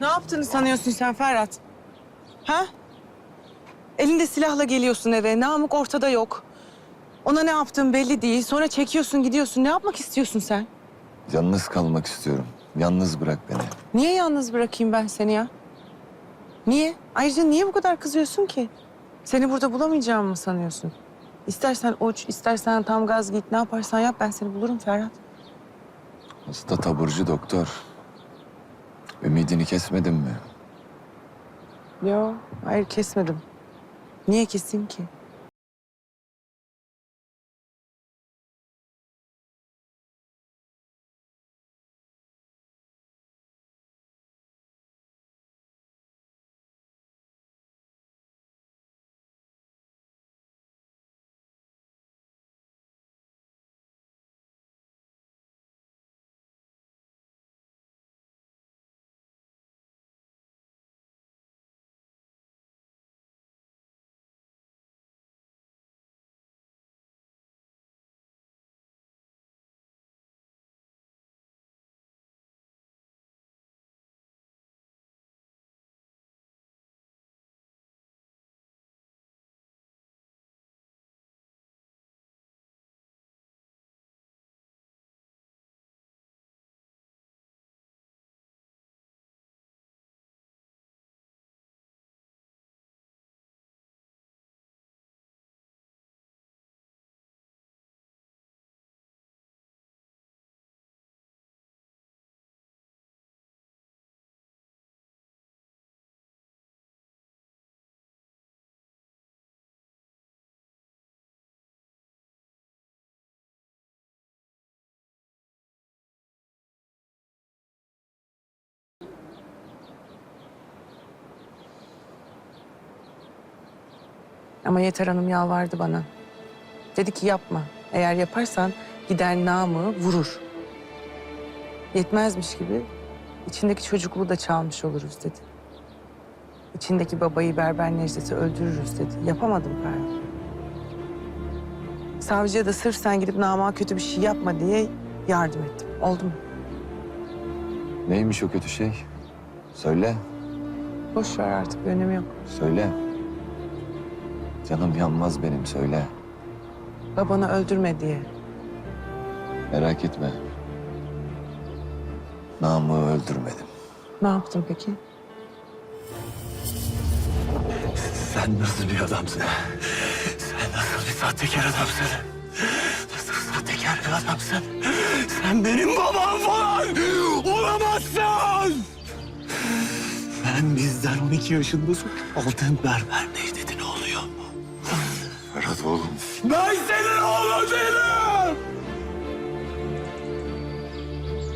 Ne yaptığını sanıyorsun sen Ferhat? Ha? Elinde silahla geliyorsun eve. Namık ortada yok. Ona ne yaptığın belli değil. Sonra çekiyorsun gidiyorsun. Ne yapmak istiyorsun sen? Yalnız kalmak istiyorum. Yalnız bırak beni. Niye yalnız bırakayım ben seni ya? Niye? Ayrıca niye bu kadar kızıyorsun ki? Seni burada bulamayacağımı mı sanıyorsun? İstersen uç, istersen tam gaz git. Ne yaparsan yap ben seni bulurum Ferhat. Hasta taburcu doktor. Ümidini kesmedin mi? Yo, hayır kesmedim. Niye keseyim ki? Ama Yeter Hanım yalvardı bana. Dedi ki yapma. Eğer yaparsan gider namı vurur. Yetmezmiş gibi içindeki çocukluğu da çalmış oluruz dedi. İçindeki babayı Berber Necdet'i öldürürüz dedi. Yapamadım Ferhat. Savcıya da sırf sen gidip nama kötü bir şey yapma diye yardım ettim. Oldu mu? Neymiş o kötü şey? Söyle, Boş ver artık bir önemi yok. söyle. Canım yanmaz benim söyle. Babanı öldürme diye. Merak etme. Namı öldürmedim. Ne yaptın peki? Sen nasıl bir adamsın? Sen nasıl bir sahtekar adamsın? Nasıl sahtekar bir adamsın? Sen benim babam falan olamazsın! Sen bizden 12 yaşındasın. Aldığın berber mu? Ferhat oğlum. Ben senin oğlun değilim!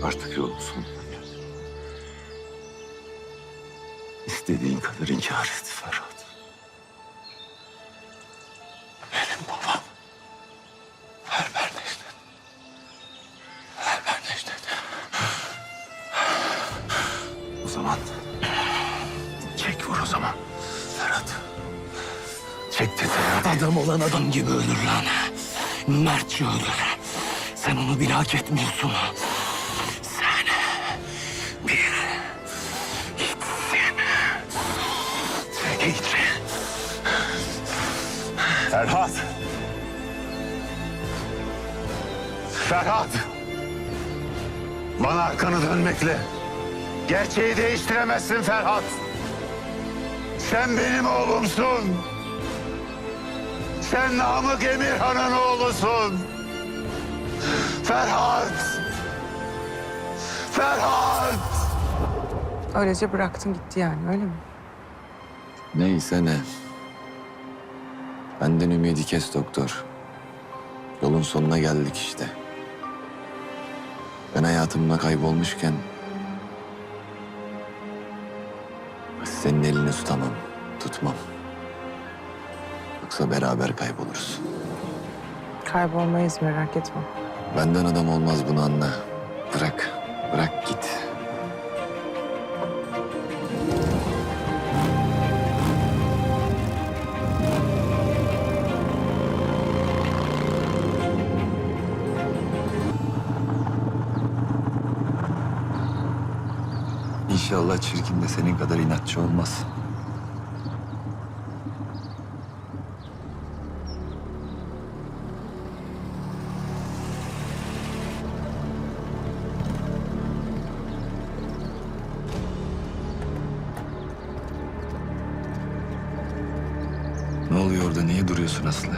Artık yolun sonuna geldim. İstediğin kadar inkar et Ferhat. Benim babam. Berber Necdet. Berber Necdet. O zaman... Çek vur o zaman. Dedi. Adam olan adam gibi ölür lan. Mertçe ölür. Sen onu bile hak etmiyorsun. Sen bir Gitsin. Git. Ferhat. Ferhat! Bana arkanı dönmekle gerçeği değiştiremezsin Ferhat. Sen benim oğlumsun. Sen Namık Emirhan'ın oğlusun. Ferhat! Ferhat! Öylece bıraktın gitti yani öyle mi? Neyse ne. Benden ümidi kes doktor. Yolun sonuna geldik işte. Ben hayatımda kaybolmuşken... ...senin elini tutamam. Yoksa beraber kayboluruz. Kaybolmayız merak etme. Benden adam olmaz bunu anla. Bırak, bırak git. İnşallah çirkin de senin kadar inatçı olmaz. Ne oluyor orada? Niye duruyorsun Aslı?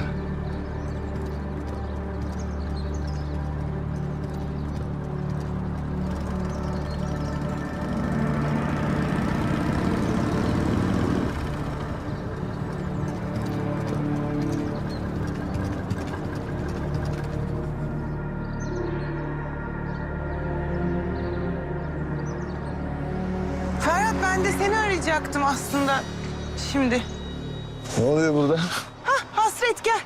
Ferhat ben de seni arayacaktım aslında. Şimdi. Ne oluyor burada? Hasret gel.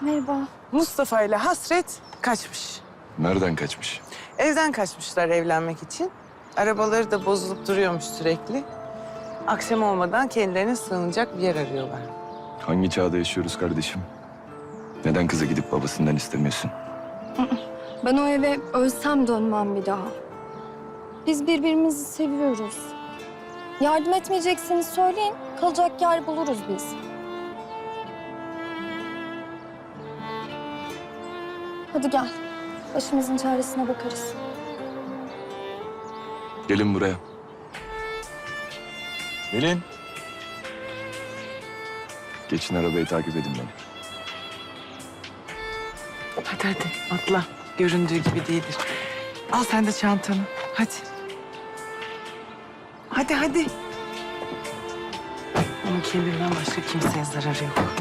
Merhaba. Mustafa ile Hasret kaçmış. Nereden kaçmış? Evden kaçmışlar evlenmek için. Arabaları da bozulup duruyormuş sürekli. Akşam olmadan kendilerine sığınacak bir yer arıyorlar. Hangi çağda yaşıyoruz kardeşim? Neden kıza gidip babasından istemiyorsun? Ben o eve ölsem dönmem bir daha. Biz birbirimizi seviyoruz. Yardım etmeyecekseniz söyleyin. Kalacak yer buluruz biz. Hadi gel. Başımızın çaresine bakarız. Gelin buraya. Gelin. Geçin arabayı takip edin beni. Hadi hadi atla. Göründüğü gibi değildir. Al sen de çantanı. Hadi. Hadi hadi. Ama kendinden başka kimseye zararı yok.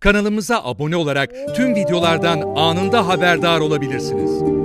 Kanalımıza abone olarak tüm videolardan anında haberdar olabilirsiniz.